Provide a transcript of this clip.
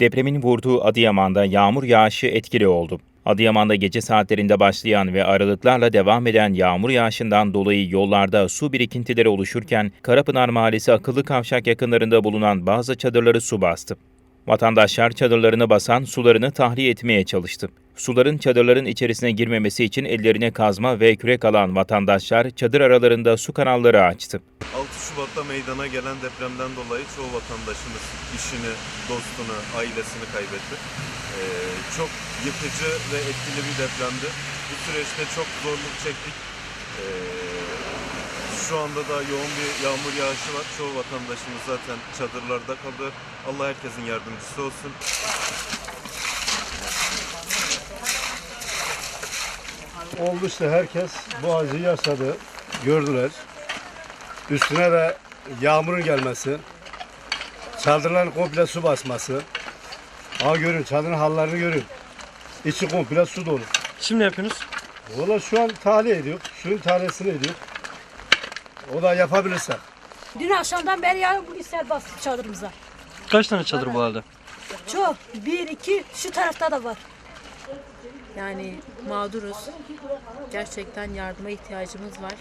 Depremin vurduğu Adıyaman'da yağmur yağışı etkili oldu. Adıyaman'da gece saatlerinde başlayan ve aralıklarla devam eden yağmur yağışından dolayı yollarda su birikintileri oluşurken Karapınar Mahallesi akıllı kavşak yakınlarında bulunan bazı çadırları su bastı. Vatandaşlar çadırlarını basan sularını tahliye etmeye çalıştı. Suların çadırların içerisine girmemesi için ellerine kazma ve kürek alan vatandaşlar çadır aralarında su kanalları açtı. 6 Şubat'ta meydana gelen depremden dolayı çoğu vatandaşımız işini, dostunu, ailesini kaybetti. Ee, çok yıkıcı ve etkili bir depremdi. Bu süreçte çok zorluk çektik. Ee, şu anda da yoğun bir yağmur yağışı var. Çoğu vatandaşımız zaten çadırlarda kalıyor. Allah herkesin yardımcısı olsun. oldu işte herkes bu acıyı yaşadı, gördüler. Üstüne de yağmurun gelmesi, çadırların komple su basması. Ha görün, çadırın hallerini görün. İçi komple su dolu. Şimdi ne yapıyorsunuz? Valla şu an tahliye ediyor, suyun tahliyesini ediyor. O da yapabilirsek. Dün akşamdan beri yağıyor bugün sel bastı çadırımıza. Kaç tane çadır bu halde? Çok. Bir, iki, şu tarafta da var. Yani mağduruz. Gerçekten yardıma ihtiyacımız var.